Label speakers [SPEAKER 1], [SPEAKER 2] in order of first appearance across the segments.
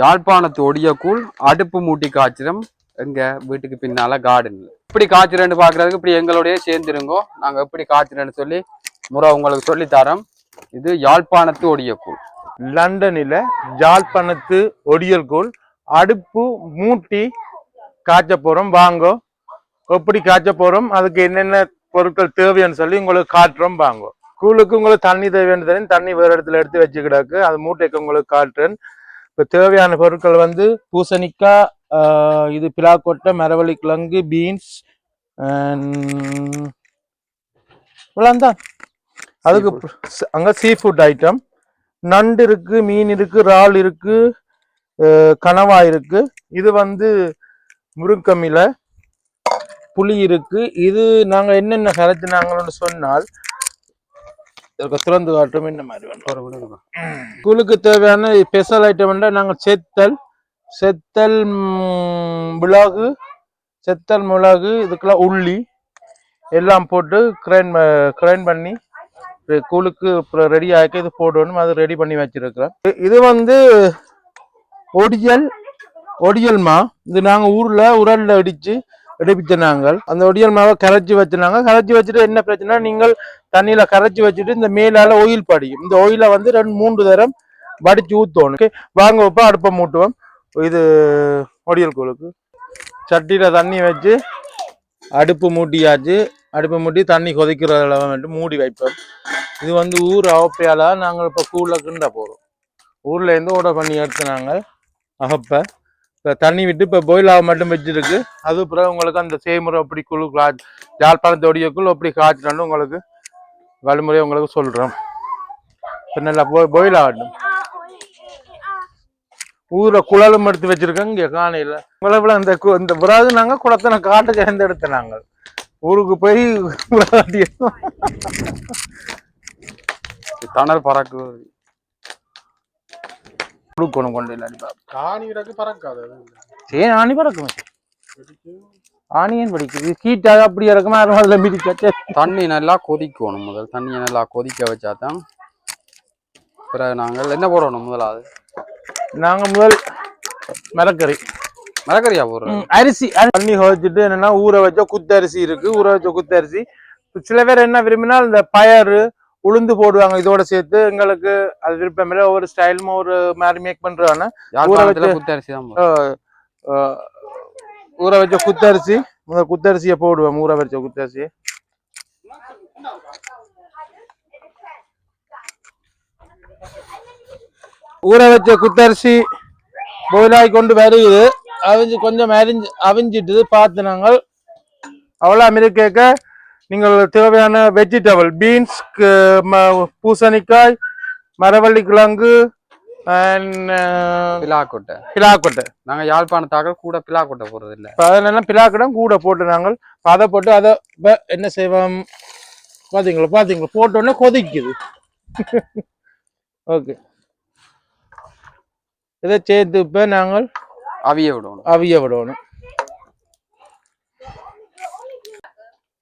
[SPEAKER 1] யாழ்ப்பாணத்து ஒடியக்கூழ் அடுப்பு மூட்டி காய்ச்சிரம். எங்க வீட்டுக்கு பின்னால கார்டன் இப்படி காய்ச்சிரன்னு பாக்குறதுக்கு இப்படி எங்களோடய சேர்ந்துருங்கோ. நாங்க எப்படி காய்ச்சிரன்னு சொல்லி முறை உங்களுக்கு சொல்லித்தரோம். இது யாழ்ப்பாணத்து ஒடியக்கூழ்
[SPEAKER 2] லண்டனில் ஒடியல் கூழ் அடுப்பு மூட்டி காய்ச்ச போகிறோம் வாங்கோ. எப்படி காய்ச்ச போகிறோம் அதுக்கு என்னென்ன பொருட்கள் தேவைன்னு சொல்லி உங்களுக்கு காட்டுறோம். வாங்கோ. கூழுக்கு உங்களுக்கு தண்ணி தேவைன்னு தண்ணி வேறு இடத்துல எடுத்து வச்சு கிடக்கு அது மூட்டைக்கு உங்களுக்கு காட்டுறேன். இப்போ தேவையான பொருட்கள் வந்து பூசணிக்காய் இது பிலாக்கொட்டை மரவள்ளி கிழங்கு பீன்ஸ் இவ்வளோந்தான் அதுக்கு அங்க சீ ஃபுட் ஐட்டம் நண்டு இருக்கு மீன் இருக்கு இறால் இருக்கு அஹ் கனவா இருக்கு. இது வந்து முருங்கமில புளி இருக்கு. இது நாங்க என்னென்ன கரைச்சினாங்கன்னு சொன்னால் திறந்து காட்டும் என்ன மாதிரி வேணும். கூழுக்கு தேவையான ஸ்பெஷல் ஐட்டம் நாங்கள் செத்தல் செத்தல் மிளகு செத்தல் மிளகு இதுக்கெல்லாம் உள்ளி எல்லாம் போட்டு கிரைண்ட் கிரைண்ட் பண்ணி கூழுக்கு ரெடி ஆக்கி இது போடணும். அது ரெடி பண்ணி வச்சிருக்கிறேன் இது வந்து ஒடியல் ஒடியல் மா இது நாங்கள் ஊரில் உரல்ல அடித்து எடுப்பிச்ச நாங்கள் அந்த ஒடியல் மாவை கரைச்சி வச்சுனாங்க கரைச்சி வச்சுட்டு என்ன பிரச்சனை நீங்கள் தண்ணியில கரைச்சி வச்சுட்டு இந்த மேலால ஒயில் படியும். இந்த ஒயிலை வந்து ரெண்டு மூன்று தரம் வடிச்சு ஊத்தணும். வாங்க வைப்போம் அடுப்பை மூட்டுவோம். இது ஒடியல் கோளுக்கு சட்டியில தண்ணி வச்சு அடுப்பு மூட்டியாச்சு. அடுப்பு மூட்டி தண்ணி கொதிக்கிற அளவு மட்டும் மூடி வைப்போம். இது வந்து ஊர் அவப்பையால நாங்கள் இப்போ கூழில் கிண்ட போகிறோம் ஊர்ல இருந்து ஓட பண்ணி எடுத்து நாங்கள் அகப்பை இப்போ தண்ணி விட்டு இப்போ பாயில் மட்டும் வச்சுருக்கு. அது பிறகு உங்களுக்கு அந்த செய்முறை அப்படி குழு கா யாழ்ப்பாணத்தோடையக்குள் அப்படி காய்ச்சணும் உங்களுக்கு வழிமுறை உங்களுக்கு சொல்கிறோம் இப்போ நல்லா போய் பாயில் ஆகட்டும். ஊரில் குழலும் எடுத்து வச்சுருக்கோம் இங்கே காணையில். உங்களை அந்த கு- இந்த விராது நாங்கள் குளத்தின காட்டுக்கு இறந்து எடுத்த நாங்கள் ஊருக்கு போய் விராட்டியோம்
[SPEAKER 1] தணல் பறக்கு
[SPEAKER 3] பறக்காது அது.
[SPEAKER 2] சரி ஆணி பறக்கும். ஆணியன் படிக்குது கீட்டாக அப்படி இறக்குமா? அதில் மிதிச்சா
[SPEAKER 1] தண்ணி நல்லா கொதிக்கணும் முதல் தண்ணியை நல்லா கொதிக்க வச்சாதான் பிறகு நாங்கள் என்ன போடணும் முதலாவது?
[SPEAKER 2] நாங்கள் முதல் மிளக்கறி
[SPEAKER 1] மிளகரியா போடுறோம்
[SPEAKER 2] அரிசி. அரி- தண்ணி கொதிச்சுட்டு என்னன்னா ஊற வச்ச குத்தரிசி இருக்கு. ஊற வச்ச குத்தரிசி சில பேர் என்ன விரும்பினா இந்த பயறு உளுந்து போடுவாங்க. இதோட சேர்த்து எங்களுக்கு அது விருப்பம் இல்லை. ஒவ்வொரு ஸ்டைலும் ஒரு மாதிரி மேக் பண்றாங்க
[SPEAKER 1] யாழ்ப்பாணத்துல புத்தரிசி தான் போடுறோம்.
[SPEAKER 2] அஹ், அஹ், ஊற வச்ச குத்தரிசி. முதல் குத்தரிசியை போடுவோம் ஊற வச்ச குத்தரிசி ஊற வச்ச குத்தரிசி போயிலாய் கொண்டு வருது. அவிஞ்சு கொஞ்சம் அரிஞ்சு அவிஞ்சிட்டு பார்த்து நாங்கள் அவ்வளோ அமெரிக்க நீங்கள் தேவையான வெஜிடபிள் பீன்ஸ் பூசணிக்காய் மரவள்ளி கிழங்கு
[SPEAKER 1] பிலாக்கொட்டை.
[SPEAKER 2] பிலாக்கொட்டை.
[SPEAKER 1] நாங்க யாழ்ப்பாணத்தாக கூட பிலாக்கொட்டை போடுறது இல்ல
[SPEAKER 2] இப்போ அதெல்லாம் பிலாக்கடம் கூட போட்டு நாங்கள் அதை போட்டு அதை இப்ப என்ன செய்வோம்? பாத்தீங்களா பாத்தீங்களா போட்ட உடனே கொதிக்குது. ஓகே இதை சேர்த்து இப்போ நாங்கள்
[SPEAKER 1] அவிய விடணும்.
[SPEAKER 2] அவிய விடணும்.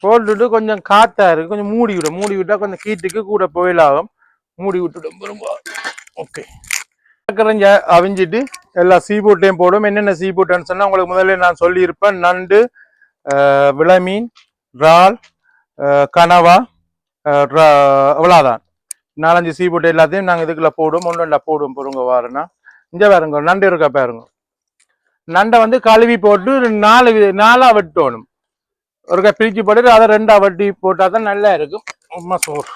[SPEAKER 2] போட்டுட்டு கொஞ்சம் காத்தா இருக்கு. கொஞ்சம் மூடி விடும் மூடி விட்டா கொஞ்சம் கீட்டுக்கு கூட புயலாகும். மூடி விட்டுடும் ஓகே. கரைஞ்ச அவிஞ்சிட்டு எல்லா சீ போட்டையும் போடும். என்னென்ன சீ போட்டேன்னு சொன்னால் உங்களுக்கு முதல்ல நான் சொல்லியிருப்பேன். நண்டு விளமீன் இறால் கனவா அவ்வளோதான் நாலஞ்சு சீ போட்டு எல்லாத்தையும் நாங்கள் இதுக்குள்ள போடுவோம் ஒன்று ரெண்டா போடுவோம் பொருங்க வாருன்னா. இங்கே பாருங்க. நண்டு இருக்கா பாருங்க. நண்டை வந்து கழுவி போட்டு நாலு நாலாக வெட்டணும். ஒருக்கா பிரிச்சு போட்டு அதை ரெண்டா வட்டி போட்டால் தான் நல்லா இருக்கும். உண்மை சோறு.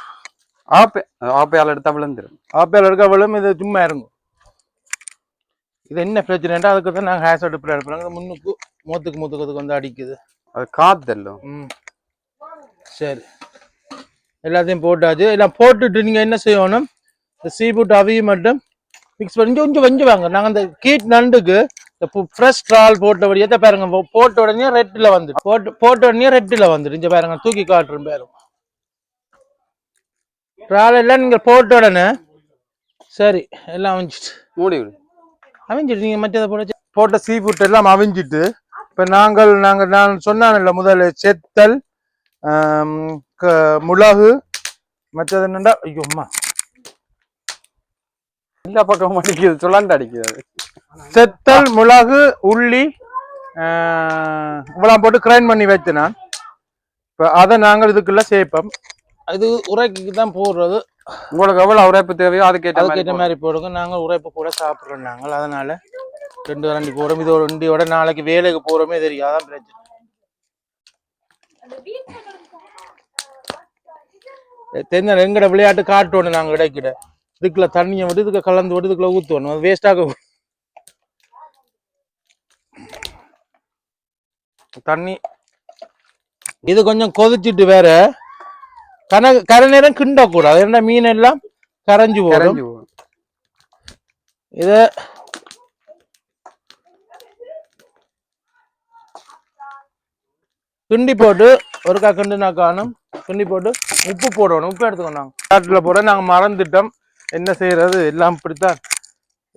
[SPEAKER 1] ஆப்பே ஆப்பையால் எடுத்தா விழுந்துரும்.
[SPEAKER 2] ஆப்பேல் இருக்க விழும் இது சும்மா இருக்கும் இது என்ன பிரச்சனைன்றா அதுக்கு தான் நாங்கள் ஹேர் அடுப்பில் எடுப்போம் முன்னுக்கு மூத்துக்கு மூத்துக்கு வந்து அடிக்குது.
[SPEAKER 1] அது காத்தல்லும்
[SPEAKER 2] ம். சரி. எல்லாத்தையும் போட்டாச்சு. எல்லாம் போட்டுட்டு நீங்கள் என்ன செய்யணும்? இந்த சீ போட்டு அவிய மட்டும் மிக்ஸ் பண்ணி கொஞ்சம் கொஞ்சம் வாங்க. நாங்கள் அந்த கீட் நண்டுக்கு இந்த ஃப்ரெஷ் ட்ரால் போட்டபடியே தான் பாருங்க போட்ட உடனே ரெட்டில் வந்துட்டு போட்டு போட்ட உடனே ரெட்டில் வந்துட்டு இங்க பாருங்க தூக்கி காட்டுறேன் பாருங்க. ட்ரால் எல்லாம் நீங்கள் போட்ட உடனே சரி எல்லாம் அவிஞ்சிட்டு.
[SPEAKER 1] மூடி விடு.
[SPEAKER 2] அவிஞ்சிட்டு நீங்கள் மற்றதை போட போட்ட சீ ஃபுட் எல்லாம் அவிஞ்சிட்டு இப்போ நாங்கள் நாங்கள் நான் சொன்னான்ல முதல்ல செத்தல் மிளகு மற்றது என்னண்டா? ஐயோ அம்மா.
[SPEAKER 1] எல்லா பக்கமும் அடிக்குது சுழண்டு அடிக்குது
[SPEAKER 2] செத்தல் மிளகு உள்ளி ஆஹ், இவ்வளவு போட்டு கிரைண்ட் பண்ணி நான். இப்போ அதை நாங்கள் இதுக்குள்ள சேர்ப்போம். இது உரைக்கு தான் போடுறது.
[SPEAKER 1] உங்களுக்கு எவ்வளவு உரைப்பு தேவையோ அதுக்கேற்ற
[SPEAKER 2] அதுக்கேற்ற
[SPEAKER 1] மாதிரி
[SPEAKER 2] போடுங்க. நாங்கள் உரைப்பு கூட சாப்பிட்றோம் நாங்கள். அதனால ரெண்டு ரெண்டு போடுறோம். இதோட ரெண்டியோட நாளைக்கு வேலைக்கு போகிறோமே தெரியும். அதான் பிரச்சனை. தெரிஞ்ச எங்கட விளையாட்டு காட்டணும் நாங்கள் இடைக்கிட. இதுக்குள்ள தண்ணியை விட்டு இதுக்கு கலந்து விட்டு இதுக்குள்ள ஊற்றணும் அது வேஸ்டாக தண்ணி. இது கொஞ்சம் கொதிச்சிட்டு வேற. கன கரை நேரம் கிண்டக்கூடாது. ஏன்னா மீன் எல்லாம் கரைஞ்சு
[SPEAKER 1] போகும்.
[SPEAKER 2] இத கிண்டி போட்டு ஒருக்கா கிண்டு நான் காணும். கிண்டி போட்டு உப்பு போடணும். உப்பு எடுத்துக்கணும் காட்டில் போட நாங்கள் மறந்துட்டோம். என்ன செய்யறது? எல்லாம் இப்படித்தான்.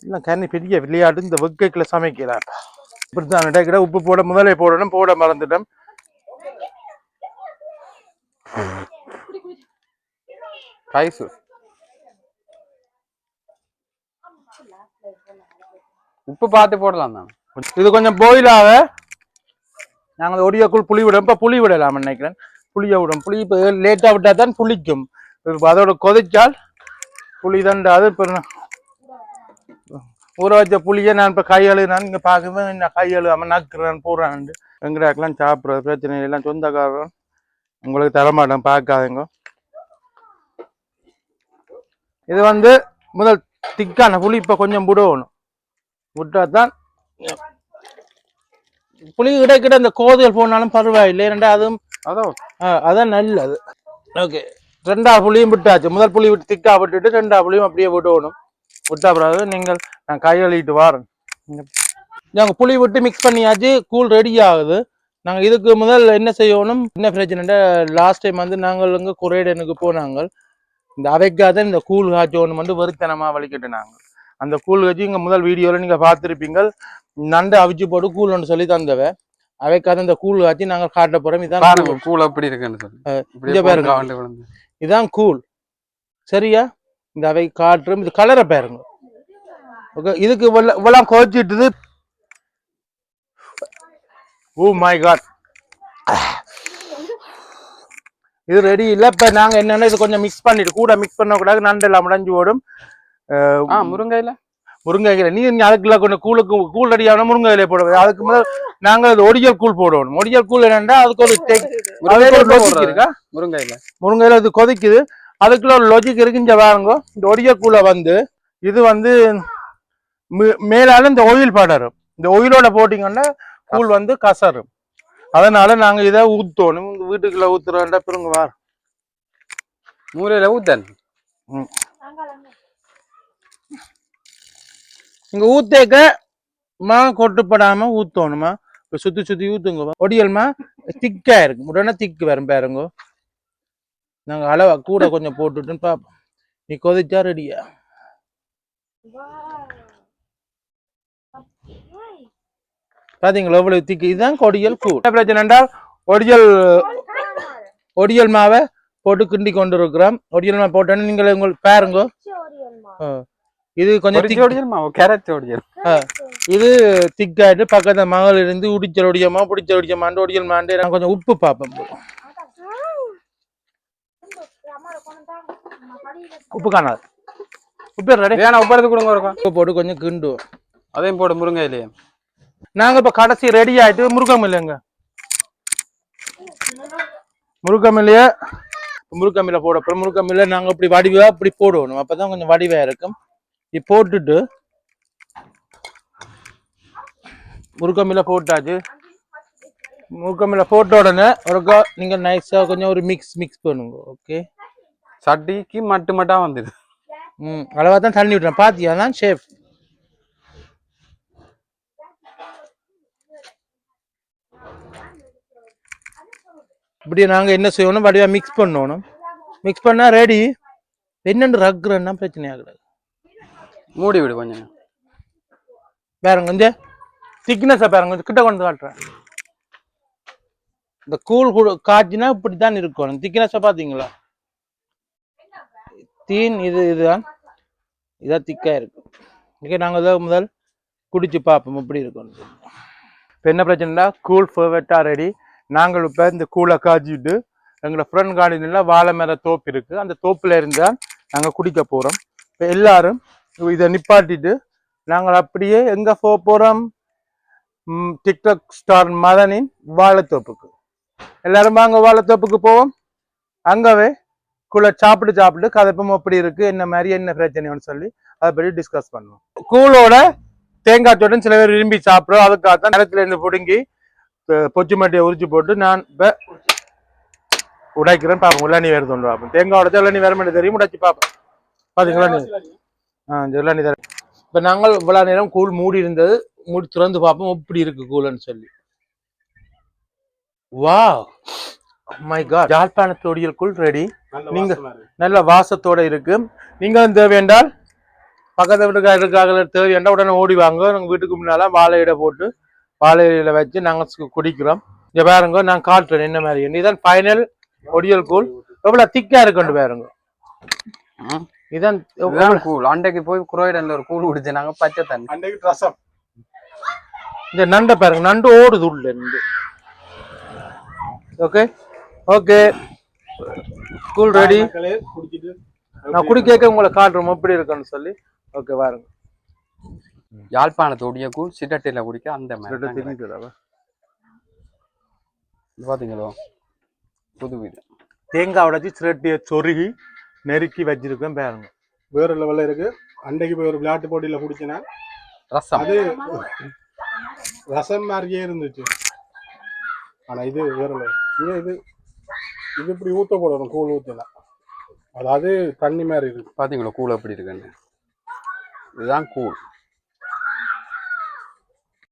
[SPEAKER 2] எல்லாம் கண்ணி பெரிய விளையாட்டு. இந்த வெக்கைக்குள்ள சமைக்கிறார். இப்படித்தான். இடைக்கிட உப்பு போட முதலே போடணும் போட மறந்துட்டோம்.
[SPEAKER 1] ரைஸ் உப்பு பார்த்து போடலாம் தான்.
[SPEAKER 2] இது கொஞ்சம் போயிலாக நாங்கள் ஒடியக்குள் புளி விடும். இப்போ புளி விடலாம் நினைக்கிறேன். புளியை விடும். புளி இப்போ லேட்டாக விட்டால் தான் புளிக்கும். அதோட கொதிச்சால் புளி தான். அது இப்போ ஊற வச்ச புளியை நான் இப்போ கையழுதான் இங்கே பார்க்கும்போது நான் கையழுகாம நக்குறேன் போடுறேன் வெங்கடாக்கெல்லாம் சாப்பிட்றது பிரச்சனை. எல்லாம் சொந்தக்காரன். உங்களுக்கு தரமாட்டேன் பார்க்காதீங்க. இது வந்து முதல் திக்கான புளி இப்போ கொஞ்சம் விடணும் விட்டா தான் புளி கிடைக்கிட்ட இந்த கோதைகள் போனாலும் பரவாயில்லை ரெண்டா அதுவும்
[SPEAKER 1] அதோ
[SPEAKER 2] ஆ, அதான் நல்லது. ஓகே. ரெண்டா புளியும் விட்டாச்சு முதல் புளி விட்டு திக்கா விட்டுட்டு ரெண்டா புளியும் அப்படியே விடணும். விட்டா பிறகு நீங்கள் நான் கையளிட்டு வாரேன். நாங்கள் புளி விட்டு மிக்ஸ் பண்ணியாச்சு கூழ் ரெடி ஆகுது. நாங்கள் இதுக்கு முதல் என்ன செய்யணும்? என்ன பிரச்சனைன்னா லாஸ்ட் டைம் வந்து நாங்கள் இங்கே குறையடனுக்கு போனாங்க. இந்த அவைக்காத இந்த கூழ் காய்ச்சோன்னு வந்து வெறுத்தனமாக வலிக்கிட்டு நாங்கள் அந்த கூழ் வச்சு இங்கே முதல் வீடியோவில் நீங்கள் பார்த்துருப்பீங்க நண்டு அவிச்சு போட்டு கூழ்னு சொல்லி தந்தவ. அவைக்காத இந்த கூழ் காய்ச்சி நாங்கள் காட்ட போகிறோம் இதான் கூழ்.
[SPEAKER 1] கூழ் எப்படி இருக்குன்னு சொல்லி.
[SPEAKER 2] இதான் கூல் சரியா? இந்த அவை காற்றும் இது கலரை பாருங்க. ஓகே இதுக்கு இவ்வளவு கோச்சிட்டுது. ஓ மை காட் இது ரெடி இல்ல. இப்ப நாங்க என்னன்னா இது கொஞ்சம் மிக்ஸ் பண்ணிட்டு கூட மிக்ஸ் பண்ண கூடாது நண்டு எல்லாம் உடைஞ்சு ஓடும்.
[SPEAKER 1] ஆ முருங்கையில?
[SPEAKER 2] முருங்கைக்கீரை நீ அதுக்குள்ள கொஞ்சம் கூழுக்கு கூழ் ரெடியான முருங்கையில போடுவோம் அதுக்கு முதல் நாங்க அது ஒடியல் கூழ் போடணும். ஒடியல் கூழ் என்னன்னா அதுக்கு ஒரு டெக்
[SPEAKER 1] முருங்கையில.
[SPEAKER 2] முருங்கையில இது கொதிக்குது. அதுக்குள்ள ஒரு லொஜிக் இருக்கு இங்க பாருங்க. இந்த ஒடியக்கூழ வந்து இது வந்து மே- மேலால இந்த ஒயில் படரும். இந்த ஒயிலோட போட்டீங்கன்னா கூழ் வந்து கசரும். அதனால நாங்க இதை ஊத்தணும். வீட்டுக்குள்ள ஊத்துறோம்டா பிறங்க வார
[SPEAKER 1] மூலையில ஊத்தன்
[SPEAKER 2] இங்க ஊத்தேக்க மா கொட்டுப்படாம ஊத்தணுமா? இப்ப சுத்தி சுத்தி ஊத்துங்க. ஒடியல்மா திக்கா இருக்கு உடனே திக்கு வரும் பாருங்க. நாங்க அளவா கூட கொஞ்சம் போட்டுட்டு பாப்போம் நீ கொதிச்சா ரெடியா பாத்தீங்களா எவ்வளவு திக்கு? இதுதான் கொடியல் கூழ். என்ன பிரச்சனை என்றால் ஒடியல் ஒடியல் மாவை போட்டு கிண்டி கொண்டு இருக்கிறோம் ஒடியல் மாவை போட்டோன்னு நீங்கள் உங்களுக்கு பாருங்க. இது கொஞ்சம் திக்
[SPEAKER 1] மாவு? கேரட்
[SPEAKER 2] இது திக்காயிட்டு பக்கத்துல மகள் இருந்து உடிச்சல் ஒடியமா பிடிச்சல் ஒடியமாண்டு ஒடியல் மாண்டு நான் கொஞ்சம் உப்பு பார்ப்பேன் உப்பு காணாது உப்பு ரெடி
[SPEAKER 1] வேணா உப்பரத்து கொடுங்க இருக்கும்
[SPEAKER 2] உப்பு போட்டு கொஞ்சம் கிண்டுவோம்
[SPEAKER 1] அதையும் போடு முருங்கையிலேயே.
[SPEAKER 2] நாங்க இப்ப கடைசி ரெடி ஆயிட்டு முருகம் இல்லைங்க. முருகம் இல்லையே? முருக்கமில்ல போட. அப்புறம் முருக்கமில்ல நாங்க இப்படி வடிவா இப்படி போடணும். அப்பதான் கொஞ்சம் வடிவா இருக்கும். இப்படி போட்டுட்டு முருக்கமில்ல போட்டாச்சு. முருக்கமில்ல போட்ட உடனே ஒருக்கா நீங்க நைஸா கொஞ்சம் ஒரு மிக்ஸ் மிக்ஸ் பண்ணுங்க ஓகே
[SPEAKER 1] சட்டிக்கு மட்டு மட்டா வந்துது.
[SPEAKER 2] ம் அளவா தான் தண்ணி விட்டுறேன். பாத்தியா? தான் ஷேஃப் இப்படி நாங்க என்ன செய்யணும்? வடிவா மிக்ஸ் பண்ணணும். மிக்ஸ் பண்ணா ரெடி என்னென்னு ரக்குறேன்னா பிரச்சனை ஆகுது.
[SPEAKER 1] மூடி விடு கொஞ்சம்.
[SPEAKER 2] பாருங்க இந்த திக்னஸை பாருங்க கிட்ட கொண்டு காட்டுறேன். இந்த கூழ் காய்ச்சினா இப்படி தான் இருக்கணும் திக்னஸை பார்த்தீங்களா தீன் இது இதுதான். இதான் திக்காக இருக்கும் ஓகே நாங்கள் தான் முதல் குடிச்சு பார்ப்போம் எப்படி இருக்கும் இப்போ என்ன பிரச்சனைனா கூல் ஃபர்வெட்டாக ரெடி நாங்கள் இப்போ இந்த கூலை காய்ச்சிட்டு எங்களோட ஃப்ரெண்ட் கார்டனில் வாழை மேலே தோப்பு இருக்குது அந்த தோப்பில் இருந்தால் நாங்கள் குடிக்க போகிறோம் இப்போ எல்லாரும் இதை நிப்பாட்டிட்டு நாங்கள் அப்படியே எங்கே போக போகிறோம் டிக்டாக் ஸ்டார் மதனின் வாழைத்தோப்புக்கு. எல்லாரும் வாங்க வாழைத்தோப்புக்கு போவோம். அங்கவே கூழ சாப்பிட்டு சாப்பிட்டு கதப்பம் எப்படி இருக்கு என்ன மாதிரி என்ன பிரச்சனைன்னு சொல்லி அதை பற்றி டிஸ்கஸ் பண்ணுவோம். கூழோட தேங்காய் சோடன் சில பேர் விரும்பி சாப்பிடுறோம் அதுக்காக தான் நிலத்துல இருந்து பிடுங்கி பொச்சு மட்டியை உரிச்சு போட்டு நான் இப்போ உடைக்கிறேன் பார்ப்போம் உள்ளாணி வேறு தோண்டு பார்ப்போம் தேங்காய் உடச்சா உள்ளாணி வேற மாதிரி தெரியும். உடைச்சு பார்ப்போம் பாத்தீங்களா நீ ஆ உள்ளாணி தர இப்போ நாங்கள் இவ்வளோ நேரம் கூழ் மூடி இருந்தது மூடி திறந்து பார்ப்போம் எப்படி இருக்கு கூழ்னு சொல்லி. வா மை காட் யாழ்ப்பாணத்தோடியல் கூழ் ரெடி நீங்க- நல்ல வாசத்தோட இருக்கு. நீங்களும் தேவையென்றால் பக்கத்து வீட்டுக்காரருக்காக தேவையென்றால் உடனே ஓடி வாங்க. நாங்கள் வீட்டுக்கு முன்னால வாழை இலை போட்டு வாழை இலையில வச்சு நாங்கள் குடிக்கிறோம். இங்க பாருங்க நான் காட்டுறேன் என்ன மாதிரி. இதுதான் ஃபைனல் ஒடியல் கூழ் எவ்வளவு திக்கா இருக்குன்னு பாருங்க. இதான்
[SPEAKER 1] இதுதான் கூழ். அன்றைக்கு போய் குரோயிடன்ல ஒரு கூழ் குடிச்சு நாங்க பச்சை தண்ணி.
[SPEAKER 3] அன்னைக்கு ரசம்.
[SPEAKER 2] இந்த நண்டை பாருங்க நண்டு ஓடுது உள்ள ஓகே ஓகே. கூல் ரெடி நான் குடிக்க உங்களை காட்டுறோம். எப்படி இருக்குன்னு சொல்லி. ஓகே பாருங்க
[SPEAKER 1] யாழ்ப்பாணத்தோடைய கூழ் சிட்டட்டில குடிக்க அந்த மாதிரி பாத்தீங்களோ? புது வீடு.
[SPEAKER 2] தேங்காய் உடைச்சி சிரட்டியை சொருகி நெருக்கி வச்சிருக்கேன் பாருங்க.
[SPEAKER 3] வேற லெவல்ல இருக்கு. அன்னைக்கு போய் ஒரு விளையாட்டு போட்டியில குடிச்சேன்னா
[SPEAKER 1] ரசம்.
[SPEAKER 3] அது ரசம் மாதிரியே இருந்துச்சு. ஆனா இது வேற level. இது இது இப்படி ஊத்த போடணும் கூழ் ஊற்றலாம் அதாவது தண்ணி மாதிரி இருக்கு.
[SPEAKER 1] பார்த்தீங்களா கூழ் எப்படி இருக்குன்னு. இதுதான் கூழ்.